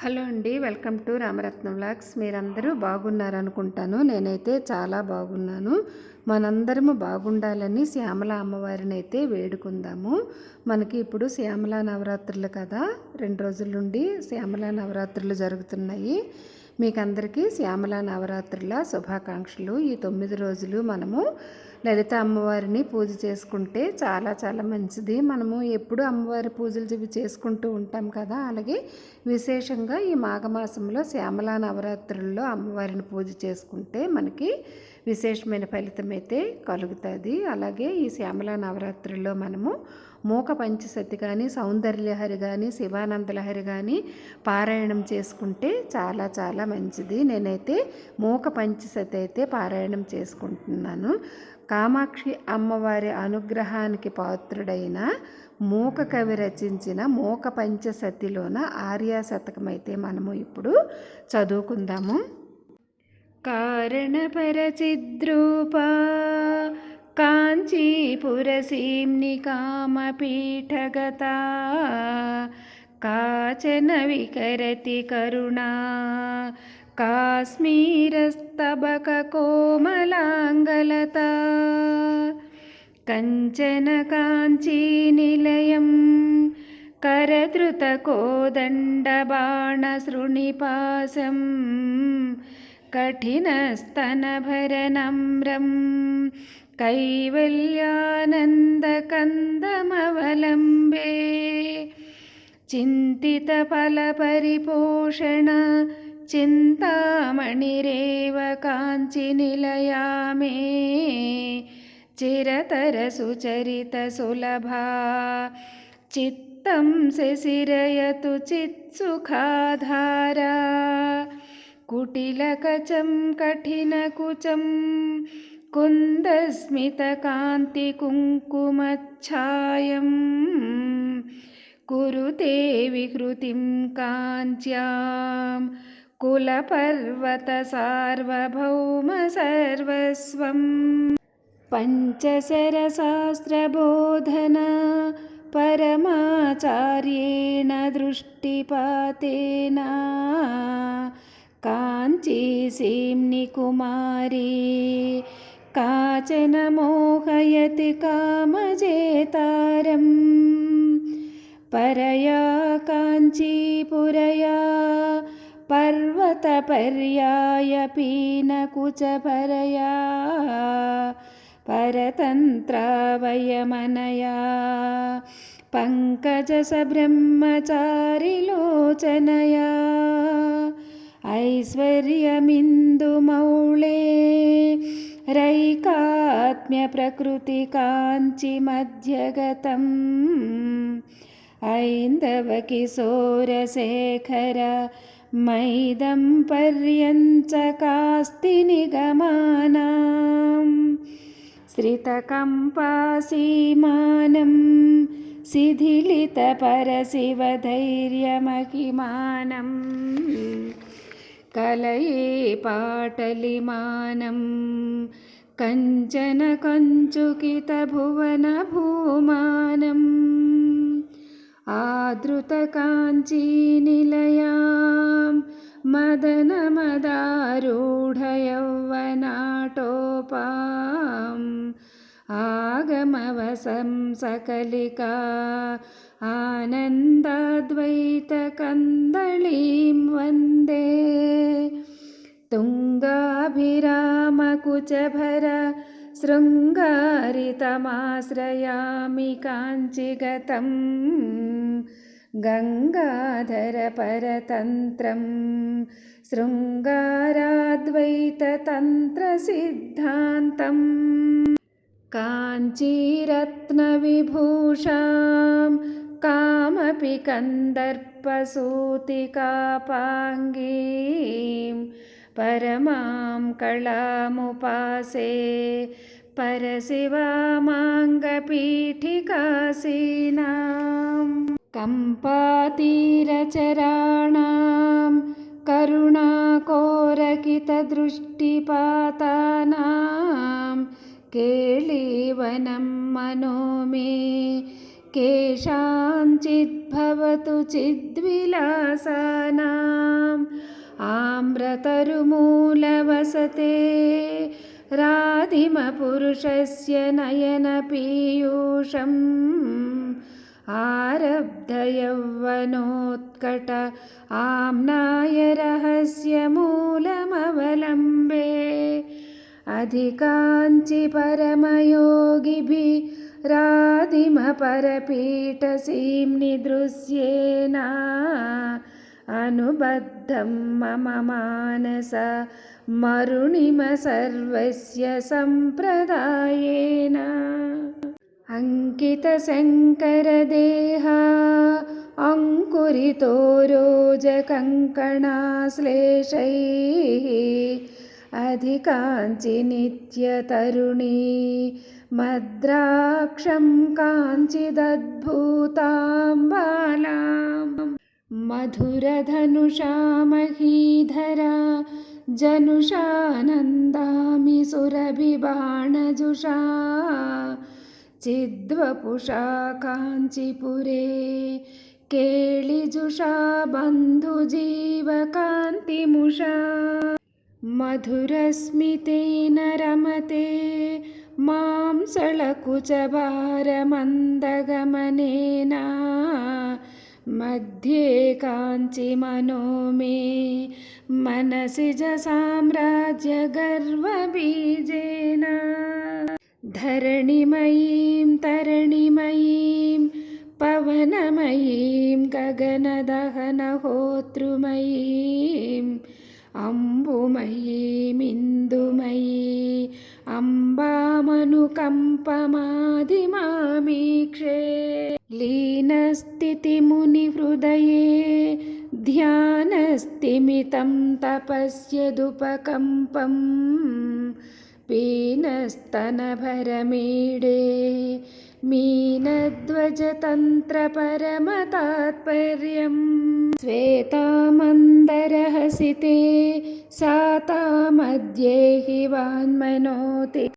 Hello అండి welcome to Ramaratnam vlogs. మీరందరూ బాగున్నారనుకుంటాను. నేనైతే చాలా బాగున్నాను. మనందరము బాగుండాలని శ్యామల అమ్మవారిని అయితే వేడుకుందాము. మనకి ఇప్పుడు శ్యామల నవరాత్రులు కదా. రెండు రోజుల నుండి శ్యామల నవరాత్రులు జరుగుతున్నాయి. మీకు అందరికీ శ్యామల నవరాత్రుల శుభాకాంక్షలు. ఈ తొమ్మిది రోజులు మనము లలిత అమ్మవారిని పూజ చేసుకుంటే చాలా చాలా మంచిది. మనము ఎప్పుడు అమ్మవారి పూజలు చెవి చేసుకుంటూ ఉంటాం కదా. అలాగే విశేషంగా ఈ మాఘమాసంలో శ్యామల నవరాత్రుల్లో అమ్మవారిని పూజ చేసుకుంటే మనకి విశేషమైన ఫలితం అయితే కలుగుతుంది. అలాగే ఈ శ్యామల నవరాత్రుల్లో మనము మూక పంచసతి కానీ సౌందర్యహరి కానీ శివానందలహరి కానీ పారాయణం చేసుకుంటే చాలా చాలా మంచిది. నేనైతే మూక పంచసతి అయితే పారాయణం చేసుకుంటున్నాను. కామాక్షి అమ్మవారి అనుగ్రహానికి పాత్రుడైన మూక కవి రచించిన మూక పంచసతిలోన ఆర్యా శతకం అయితే మనము ఇప్పుడు చదువుకుందాము కారణపరచిద్రూపా काञ्चीपुरसीम्नि कामपीठगता काचन विकरति करुणा काश्मीरस्तबककोमलाङ्गलता। कञ्चन काञ्चीनिलयं करधृतकोदण्डबाणसृणिपासं कठिनस्तनभरनम्रम् कैवल्यानन्दकन्दमवलम्बे। चिन्तितफलपरिपोषण चिन्तामणिरेव काञ्चिनिलया मे चिरतरसुचरितसुलभा चित्तं शिशिरयतु चित्सुखाधारा। कुटिलकचं कठिनकुचम् कुन्दस्मितकान्तिकुङ्कुमच्छायम्। कुरुते विकृतिं काञ्च्यां कुलपर्वतसार्वभौमसर्वस्वं पञ्चशरशास्त्रबोधन परमाचार्येण दृष्टिपातेन। काञ्चीसीम्नि कुमारी काचन मोहयति कामजेतारम् परया काञ्चीपुरया पर्वतपर्याय पीनकुचपरया परतन्त्रावयमनया। पङ्कजसब्रह्मचारिलोचनया ऐश्वर्यमिन्दुमौळे रैकात्म्यप्रकृतिकाञ्चिमध्यगतम्। ऐन्दवकिशोरशेखर मैदं पर्यञ्चकास्ति निगमानां श्रितकम्पासीमानं शिथिलितपरशिवधैर्यमहिमानम् कलये पाटलिमानं कञ्चन कञ्चुकितभुवनभूमानम् आदृतकाञ्चीनिलयां मदनमदारूढयौवनाटोपाम् आगमवसं सकलिका आनन्दाद्वैतकन्दलीं वन्दे तुङ्गाभिरामकुचभर शृङ्गारितमाश्रयामि काञ्चिगतं गङ्गाधरपरतन्त्रं शृङ्गाराद्वैततन्त्रसिद्धान्तम्। काञ्चीरत्नविभूषां कामपि कन्दर्पसूतिकापाङ्गीं परमां कलामुपासे परशिवामाङ्गपीठिकासीनां कम्पातीरचराणां करुणाकोरकितदृष्टिपातानां केळीवनं मनो मे केषाञ्चिद्भवतु चिद्विलासानां आम्रतरुमूलवसते। राधिमपुरुषस्य नयनपीयूषम् आरब्धयौवनोत्कट आम्नाय रहस्यमूलमवलम्बे। अधिकाञ्चि परमयोगिभिः राधिमपरपीठसीं निदृश्येन अनुबद्धं मम मानस मरुणिम सर्वस्य सम्प्रदायेन। अङ्कितशङ्करदेहा अङ्कुरितो रोजकङ्कणाश्लेषैः अधिकाञ्चि नित्यतरुणी मद्राक्षं काञ्चिदद्भुतां बालाम् मधुरधनुषा महीधरा जनुषा नन्दामि सुरभिबाणजुषा चिद्वपुषा काञ्चिपुरे केळिजुषा बन्धुजीवकान्तिमुषा मधुरस्मितेन रमते मां सळकुचभारमन्दगमनेन मध्ये काञ्चिमनो मे। मनसि ज साम्राज्यगर्वबीजेन धरणिमयीं तरणिमयीं पवनमयीं गगनदहनहोतृमयीम् अम्बुमयीमिन्दुमयी अम्बामनुकम्पमादिमामीक्षे लीनस्थितिमुनिहृदये ध्यानस्तिमितं तपस्यदुपकम्पम् पीनस्तनभरमीडे मीनध्वजतन्त्रपरमतात्पर्यम् श्वेतामन्दरहसिते सा तामद्येहि वान्मनोति